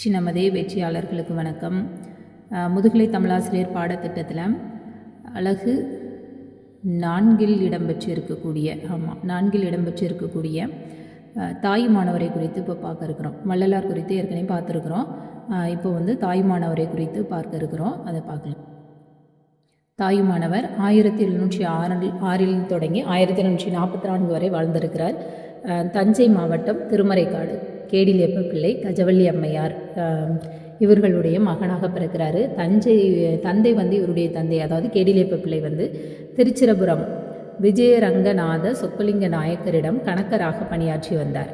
சின்னமதே வெற்றியாளர்களுக்கு வணக்கம். முதுகலை தமிழாசிரியர் பாடத்திட்டத்தில் அழகு நான்கில் இடம்பெற்று இருக்கக்கூடிய ஆமாம் நான்கில் இடம்பெற்றிருக்கக்கூடிய தாய் மாணவரை குறித்து இப்போ பார்க்க இருக்கிறோம். வள்ளலார் குறித்து ஏற்கனவே பார்த்துருக்குறோம். இப்போ வந்து தாய் மாணவரை குறித்து பார்க்க இருக்கிறோம். அதை பார்க்கலாம். தாயுமானவர் ஆயிரத்தி எழுநூற்றி ஆறில் ஆறில் தொடங்கி ஆயிரத்தி எழுநூற்றி நாற்பத்தி நான்கு வரை வாழ்ந்திருக்கிறார். தஞ்சை மாவட்டம் திருமறைக்காடு. கேடிலேப்ப பிள்ளை கஜவள்ளி அம்மையார். இவர்களுடைய மகனாக பிறக்கிறாரு. தஞ்சை தந்தை வந்து இவருடைய தந்தை அதாவது கேடிலேப்ப பிள்ளை வந்து திருச்சிரபுரம் விஜயரங்கநாத சொக்கலிங்க நாயக்கரிடம் கணக்கராக பணியாற்றி வந்தார்.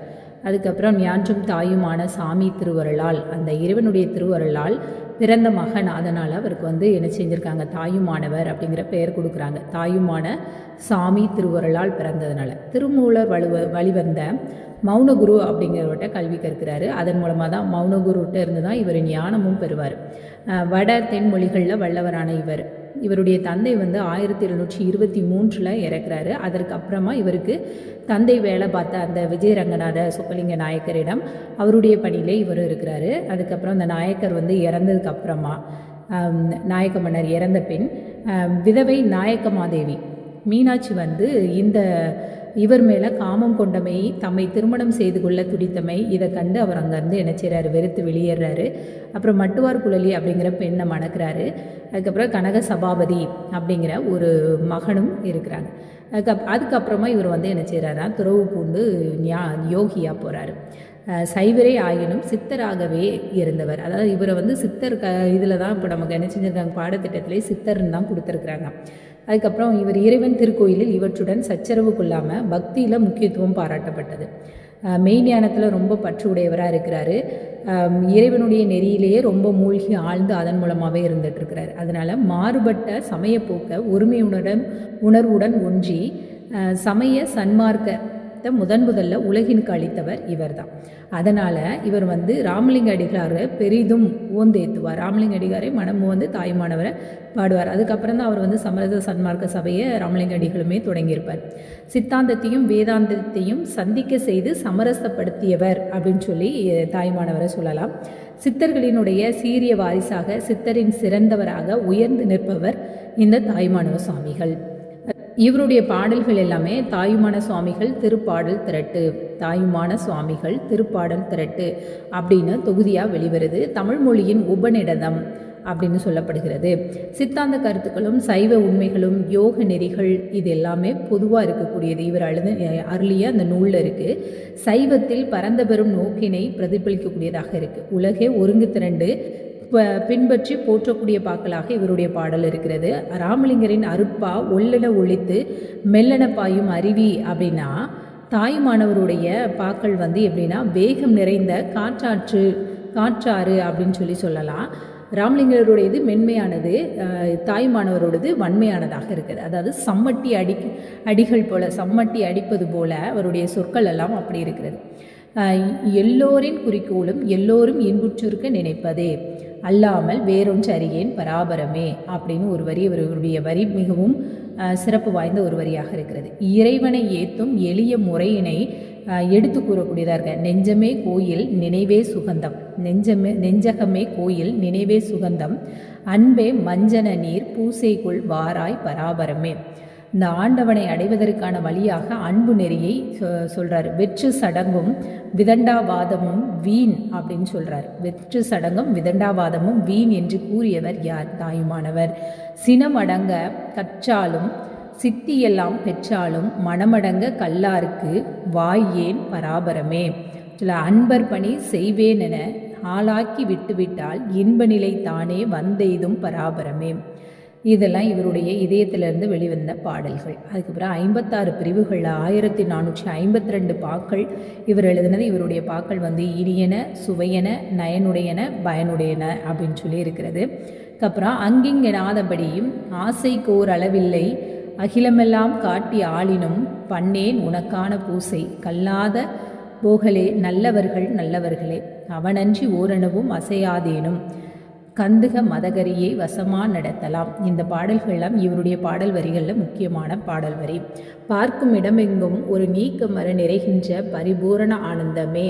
அதுக்கப்புறம் ஞான்றும் தாயுமான சாமி திருவருளால் அந்த இறைவனுடைய திருவருளால் பிறந்த மகன் அதனால் அவருக்கு வந்து என்ன செஞ்சுருக்காங்க? தாயுமானவர் அப்படிங்கிற பெயர் கொடுக்குறாங்க. தாயுமான சாமி திருவருளால் பிறந்ததுனால. திருமூலர் வலுவ வழிவந்த மௌனகுரு அப்படிங்கிறவர்கிட்ட கல்வி கற்கிறாரு. அதன் மூலமாக தான் மௌனகுருட்ட இருந்து தான் இவர் ஞானமும் பெறுவார். வட தென் மொழிகளில் வல்லவரான இவர். இவருடைய தந்தை வந்து ஆயிரத்தி எழுநூற்றி இருபத்தி மூன்றில் இறக்குறாரு. அதற்கு அப்புறமா இவருக்கு தந்தை வேலை பார்த்த அந்த விஜய் ரங்கநாத சுப்பலிங்க நாயக்கரிடம் அவருடைய பணியிலே இவர் இருக்கிறாரு. அதுக்கப்புறம் அந்த நாயக்கர் வந்து இறந்ததுக்கு அப்புறமா நாயக்க மன்னர் இறந்த பின் விதவை நாயக்கமாதேவி. மீனாட்சி வந்து இந்த இவர் மேலே காமம் கொண்டமை தம்மை திருமணம் செய்து கொள்ள துடித்தமை இதை கண்டு அவர் அங்கேருந்து என்ன செய்கிறாரு வெறுத்து வெளியேறாரு. அப்புறம் மட்டுவார் குழலி அப்படிங்கிற பெண்ணை மணக்கிறாரு. அதுக்கப்புறம் கனக சபாபதி அப்படிங்கிற ஒரு மகனும் இருக்கிறாங்க. அதுக்கப் அதுக்கப்புறமா இவர் வந்து என்ன செய்கிறாரா துறவு பூண்டு ஞா யோகியாக போகிறாரு சைவரே ஆயினும் சித்தராகவே இருந்தவர். அதாவது இவரை வந்து சித்தர் க இதில் தான் இப்போ நமக்கு என்ன செஞ்சிருக்காங்க பாடத்திட்டத்திலே சித்தர்னு தான் கொடுத்துருக்குறாங்க. அதுக்கப்புறம் இவர் இறைவன் திருக்கோயிலில் இவற்றுடன் சச்சரவு கொள்ளாமல் பக்தியில் முக்கியத்துவம் பாராட்டப்பட்டது. மெய் மெய்ஞானத்தில் ரொம்ப பற்று உடையவராக இருக்கிறாரு இறைவனுடைய நெறியிலேயே ரொம்ப மூழ்கி ஆழ்ந்து அதன் மூலமாகவே இருந்துகிட்ருக்கிறார் அதனால் மாறுபட்ட சமயப்போக்க ஒருமையுடன் உணர்வுடன் ஒன்றி சமய சன்மார்க்க சன்மார்க்கத்தை முதன் முதல்ல உலகினுக்கு அளித்தவர் இவர்தான். அதனால் இவர் வந்து ராமலிங்க அடிகளாரை பெரிதும் ஓந்தேத்துவார் ராமலிங்க அடிகாரை மனம் வந்து தாய்மானவரை பாடுவார். அதுக்கப்புறம் தான் அவர் வந்து சமரச சன்மார்க்க சபையை ராமலிங்க அடிகளுமே தொடங்கியிருப்பார். சித்தாந்தத்தையும் வேதாந்தத்தையும் சந்திக்க செய்து சமரசப்படுத்தியவர் அப்படின்னு சொல்லி தாய்மானவரை சொல்லலாம். சித்தர்களினுடைய சீரிய வாரிசாக சித்தரின் சிறந்தவராக உயர்ந்து நிற்பவர் இந்த தாய்மானவ சுவாமிகள். இவருடைய பாடல்கள் எல்லாமே தாயுமான சுவாமிகள் திருப்பாடல் திரட்டு. தாயுமான சுவாமிகள் திருப்பாடல் திரட்டு அப்படின்னு தொகுதியாக வெளிவருது. தமிழ் மொழியின் உபநிடதம் அப்படின்னு சொல்லப்படுகிறது. சித்தாந்த கருத்துக்களும் சைவ உண்மைகளும் யோக நெறிகள் இது எல்லாமே பொதுவாக இருக்கக்கூடியது. இவர் அழுத அருளிய அந்த நூலில் இருக்குது சைவத்தில் பரந்த பெரும் நோக்கினை பிரதிபலிக்கக்கூடியதாக இருக்குது உலகே ஒருங்கு திரண்டு பின்பற்றி போற்றக்கூடிய பாக்களாக இவருடைய பாடல் இருக்கிறது. ராமலிங்கரின் அருட்பா ஒல்லென ஒழித்து மெல்லென பாயும் அருவி அப்படின்னா தாய்மானவருடைய பாக்கள் வந்து எப்படின்னா வேகம் நிறைந்த காற்றாற்று காற்றாறு அப்படின்னு சொல்லி சொல்லலாம். ராமலிங்கருடையது மென்மையானது தாய்மானவரோடது வன்மையானதாக இருக்குது. அதாவது சம்மட்டி அடி அடிகள் போல சம்மட்டி அடிப்பது போல அவருடைய சொற்கள் எல்லாம் அப்படி இருக்கிறது. எல்லோரின் குறிக்கோளும் எல்லோரும் இன்புற்றிருக்க நினைப்பதே. அல்லாமல் வேறொன்று அறியேன் பராபரமே அப்படின்னு ஒரு வரி இவருடைய வரி மிகவும் சிறப்பு வாய்ந்த ஒரு வரியாக இருக்கிறது. இறைவனை ஏத்தும் எளிய முறையினை எடுத்து கூறக்கூடியதாக இருக்க நெஞ்சமே கோயில் நினைவே சுகந்தம். நெஞ்சமே நெஞ்சகமே கோயில் நினைவே சுகந்தம். அன்பே மஞ்சன நீர் பூசைக்குள் வாராய் பராபரமே. இந்த ஆண்டவனை அடைவதற்கான வழியாக அன்பு நெறியை சொ- சொல்றாரு. வெற்று சடங்கும் விதண்டாவாதமும் வீண் அப்படின்னு சொல்றாரு. வெற்று சடங்கும் விதண்டாவாதமும் வீண் என்று கூறியவர் யார்? தாயுமானவர். சினமடங்க கற்றாலும் சித்தியெல்லாம் பெற்றாலும் மனமடங்க கல்லாருக்கு வாய் ஏன் பராபரமே? சில அன்பர் பணி செய்வேன் என ஆளாக்கி விட்டுவிட்டால் இன்ப நிலை தானே வந்தெய்தும் பராபரமே? இதெல்லாம் இவருடைய இதயத்திலிருந்து வெளிவந்த பாடல்கள். அதுக்கப்புறம் ஐம்பத்தாறு பிரிவுகளில் ஆயிரத்தி நானூற்றி ஐம்பத்தி ரெண்டு பாக்கள் இவர் எழுதினது. இவருடைய பாக்கள் வந்து இனியன சுவையன நயனுடையன பயனுடையன அப்படின்னு சொல்லி இருக்கிறது. அதுக்கப்புறம் அங்கிங்கெனாதபடியும் ஆசைக்கோர் அளவில்லை அகிலமெல்லாம் காட்டி ஆளினும் பண்ணேன் உனக்கான பூசை. கல்லாத போகலே நல்லவர்கள் நல்லவர்களே அவனன்றி ஓரணுவும் அசையாதேனும். கந்துக மதகரியை வசமா நடத்தலாம். இந்த பாடல்கள்லாம் இவருடைய பாடல் வரிகளில் முக்கியமான பாடல் வரி. பார்க்கும் இடமெங்கும் ஒரு நீக்க மர நிறைகின்ற பரிபூரண ஆனந்தமே.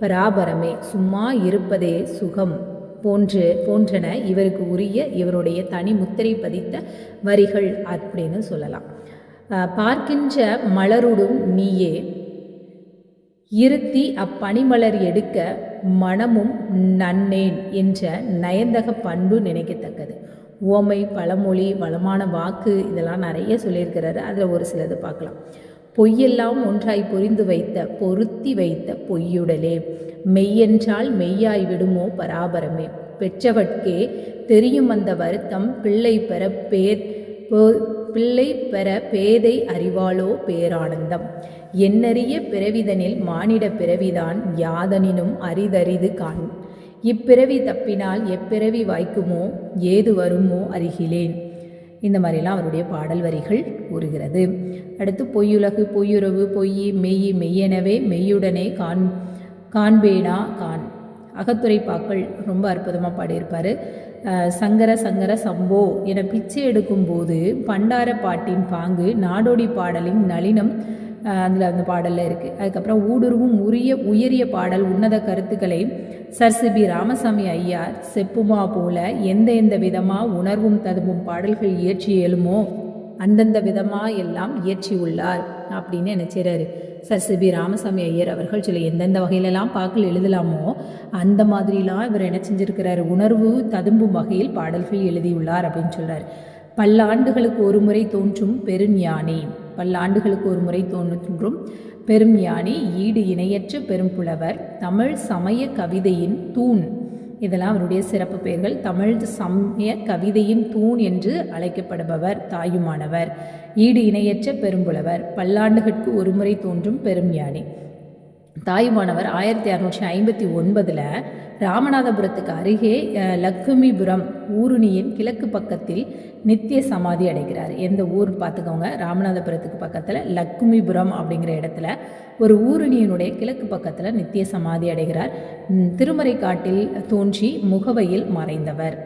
பராபரமே சும்மா இருப்பதே சுகம் போன்று போன்றன இவருக்கு உரிய இவருடைய தனி முத்திரை பதித்த வரிகள் அப்படின்னு சொல்லலாம். பார்க்கின்ற மலருடும் நீயே. இருத்தி அப்பனிமலர் எடுக்க மனமும் நன்னேன் என்ற நயந்தக பண்பு நினைக்கத்தக்கது. உவமை பழமொழி வளமான வாக்கு இதெல்லாம் நிறைய சொல்லியிருக்கிறாரு. அதில் ஒரு சிலது பார்க்கலாம். பொய்யெல்லாம் ஒன்றாய் புரிந்து வைத்த பொருத்தி வைத்த பொய்யுடலே. மெய்யென்றால் மெய்யாய் விடுமோ பராபரமே. பெற்றவர்க்கே தெரியும் அந்த வருத்தம் பிள்ளை பெற பேர் பிள்ளை பெற பேதை அறிவாளோ பேரானந்தம். எண்ணறிய பிறவிதனில் மானிட பிறவிதான் யாதனினும் அரிதரிது காண் இப்பிறவி தப்பினால் எப்பிறவி வாய்க்குமோ ஏது வருமோ அறிகிலேன். இந்த மாதிரிலாம் அவருடைய பாடல் வரிகள் கூறுகிறது. அடுத்து பொய்யுலகு பொய்யுறவு பொய் மெய் மெய்யெனவே மெய்யுடனே காண் காண்பேனா காண். அகத்துறை பாக்கள் ரொம்ப அற்புதமாக பாடியிருப்பார். சங்கர சங்கர சம்போ என பிச்சை எடுக்கும்போது பண்டார பாட்டின் பாங்கு நாடோடி பாடலின் நளினம் அதில் அந்த பாடலில் இருக்குது அதுக்கப்புறம் ஊடுருவும் உரிய உயரிய பாடல் உன்னத கருத்துக்களை sir C P Ramaswamy Iyer செப்புமா போல எந்த எந்த விதமாக உணர்வும் ததும்பும் பாடல்கள் இயற்றி எழுமோ அந்தந்த விதமாக எல்லாம் இயற்றியுள்ளார் அப்படின்னு நினைச்சிறாரு சர் சிபி ராமசாமி ஐயர் அவர்கள் சொல்லி எந்தெந்த வகையிலெல்லாம் பாக்கள் எழுதலாமோ அந்த மாதிரிலாம் இவர் என்ன செஞ்சிருக்கிறாரு? உணர்வு ததும்பும் வகையில் பாடல்கள் எழுதியுள்ளார் அப்படின்னு சொல்கிறார் பல்லாண்டுகளுக்கு ஒரு முறை தோன்றும் பெரும் யானை பல்லாண்டுகளுக்கு ஒரு முறை தோன்றும் பெரும் ஞானி ஈடு இணையற்ற பெரும்புலவர் தமிழ் சமய கவிதையின் தூண். இதெல்லாம் அவருடைய சிறப்பு பெயர்கள். தமிழ் சமய கவிதையின் தூண் என்று அழைக்கப்படுபவர் தாயுமானவர். ஈடு இணையற்ற பெரும்புலவர். பல்லாண்டுகளுக்கு ஒருமுறை தோன்றும் பெரும் ஞானி தாயுமானவர் ஆயிரத்தி அறுநூற்றி ஐம்பத்தி ஒன்பதில் ராமநாதபுரத்துக்கு அருகே அஹ், லக்குமிபுரம் ஊருணியின் கிழக்கு பக்கத்தில் நித்திய சமாதி அடைகிறார். எந்த ஊர் பார்த்துக்கோங்க. ராமநாதபுரத்துக்கு பக்கத்தில் லக்குமிபுரம் அப்படிங்கிற இடத்துல ஒரு ஊருணியினுடைய கிழக்கு பக்கத்தில் நித்திய சமாதி அடைகிறார். திருமறை காட்டில் தோன்றி முகவையில் மறைந்தவர்.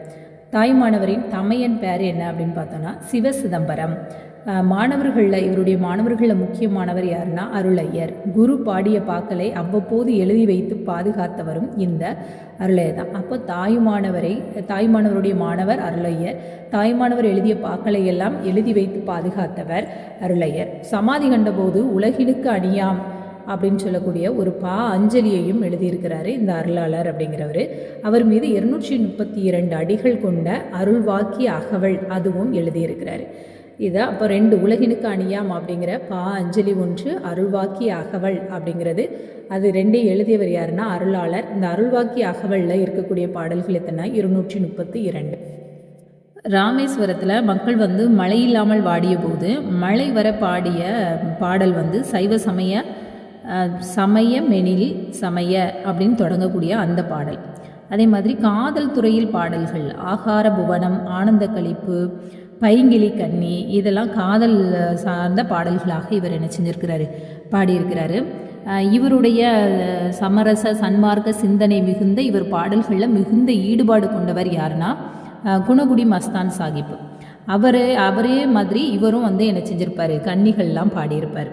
தாய்மானவரின் தமையன் பேர் என்ன அப்படின்னு பார்த்தோன்னா சிவ சிதம்பரம் மாணவர்களில் இவருடைய மாணவர்களில் முக்கியமானவர் யாருன்னா அருளையர். குரு பாடிய பாக்களை அவ்வப்போது எழுதி வைத்து பாதுகாத்தவரும் இந்த அருளையர் தான் அப்போ தாயுமானவரை தாய்மானவருடைய மாணவர் அருளையர் தாய்மானவர் எழுதிய பாக்களை எல்லாம் எழுதி வைத்து பாதுகாத்தவர் அருளையர். சமாதி கண்டபோது உலகினுக்கு அணியாம் அப்படின்னு சொல்லக்கூடிய ஒரு பா அஞ்சலியையும் எழுதியிருக்கிறாரு இந்த அருளாளர் அப்படிங்கிறவர். அவர் மீது இருநூற்றி முப்பத்தி இரண்டு அடிகள் கொண்ட அருள்வாக்கி அகவல் அதுவும் எழுதியிருக்கிறாரு. இதை அப்போ ரெண்டு உலகினுக்கு அணியாம் அப்படிங்கிற பா அஞ்சலி ஒன்று அருள்வாக்கி அகவல் அப்படிங்கிறது. அது ரெண்டையும் எழுதியவர் யாருன்னா அருளாளர். இந்த அருள்வாக்கி அகவலில் இருக்கக்கூடிய பாடல்கள் எத்தனை? இருநூற்றி முப்பத்தி இரண்டு ராமேஸ்வரத்தில் மக்கள் வந்து மழை இல்லாமல் வாடிய போது மழை வர பாடிய பாடல் வந்து சைவ சமய சமய மெனில் சமய அப்படின்னு தொடங்கக்கூடிய அந்த பாடல். அதே மாதிரி காதல் துறையில் பாடல்கள் ஆகார புவனம் ஆனந்த கழிப்பு பைங்கிளி கன்னி இதெல்லாம் காதல் சார்ந்த பாடல்களாக இவர் என்ன செஞ்சிருக்கிறாரு? பாடியிருக்கிறாரு. இவருடைய சமரச சன்மார்க்க சிந்தனை மிகுந்த இவர் பாடல்களில் மிகுந்த ஈடுபாடு கொண்டவர் யாருன்னா குணகுடி மஸ்தான் சாஹிப். அவர் அவரே மாதிரி இவரும் வந்து என்ன செஞ்சிருப்பார்? கன்னிகள்லாம் பாடியிருப்பார்.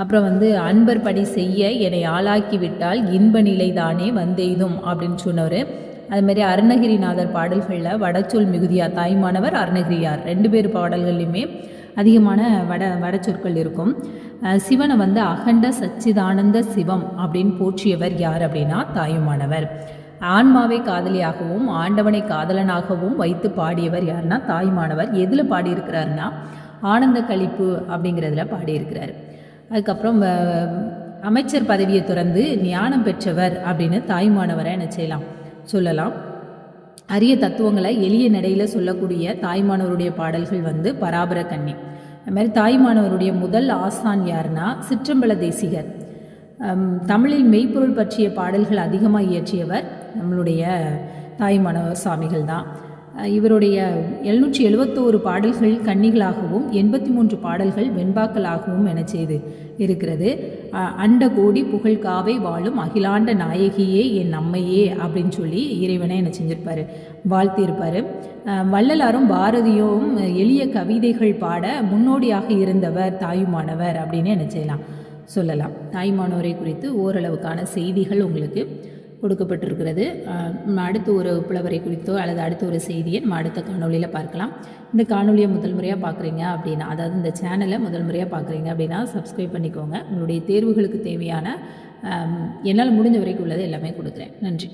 அப்புறம் வந்து அன்பர் பணி செய்ய என்னை ஆளாக்கி விட்டால் இன்ப நிலைதானே வந்தெய்தும் அப்படின்னு சொன்னவர். அதுமாரி அருணகிரிநாதர் பாடல்களில் வடச்சொல் மிகுதியா தாய்மானவர் அருணகிரியார். ரெண்டு பேர் பாடல்கள்லையுமே அதிகமான வட வடச்சொற்கள் இருக்கும். சிவனை வந்து அகண்ட சச்சிதானந்த சிவம் அப்படின்னு போற்றியவர் யார் அப்படின்னா தாயுமானவர் ஆன்மாவை காதலியாகவும் ஆண்டவனை காதலனாகவும் வைத்து பாடியவர் யாருன்னா தாய்மானவர் எதில் பாடியிருக்கிறாருன்னா ஆனந்த கழிப்பு அப்படிங்கிறதுல பாடியிருக்கிறார். அதுக்கப்புறம் வ- அமைச்சர் பதவியை துறந்து ஞானம் பெற்றவர் அப்படின்னு தாய்மானவரை என்ன செய்யலாம்? சொல்லலாம். அரிய தத்துவங்களை எளிய நடையில் சொல்லக்கூடிய தாய்மானவருடைய பாடல்கள் வந்து பராபர கன்னி அது மாதிரி தாய்மானவருடைய முதல் ஆசான் யாருன்னா சிற்றம்பல தேசிகர். தமிழில் மெய்ப்பொருள் பற்றிய பாடல்கள் அதிகமாக இயற்றியவர் நம்மளுடைய தாய்மானவர் சுவாமிகள் தான் இவருடைய எழுநூற்றி எழுபத்தோரு பாடல்கள் கன்னிகளாகவும் எண்பத்தி மூன்று பாடல்கள் வெண்பாக்களாகவும் என செய்து இருக்கிறது. அண்ட கோடி புகழ் காவை வாழும் அகிலாண்ட நாயகியே என் அம்மையே அப்படின்னு சொல்லி இறைவனை என்ன செஞ்சிருப்பார்? வாழ்த்தியிருப்பார். வள்ளலாரும் பாரதியும் எளிய கவிதைகள் பாட முன்னோடியாக இருந்தவர் தாயுமானவர் அப்படின்னு என்ன செய்யலாம்? சொல்லலாம். தாய்மானோரை குறித்து ஓரளவுக்கான செய்திகள் உங்களுக்கு. கொடுக்கப்பட்டிருக்கிறது. அடுத்த அடுத்து ஒரு புலவரை குறித்தோ அல்லது அடுத்த ஒரு செய்தியை நம்ம அடுத்த காணொலியில் பார்க்கலாம். இந்த காணொலியை முதல் முறையாக பார்க்குறீங்க அப்படின்னா அதாவது இந்த சேனலை முதல் முறையாக பார்க்குறீங்க அப்படின்னா சப்ஸ்கிரைப் பண்ணிக்கோங்க. உங்களுடைய தேர்வுகளுக்கு தேவையான என்னால் முடிஞ்ச வரைக்கும் உள்ளது எல்லாமே கொடுக்குறேன். நன்றி.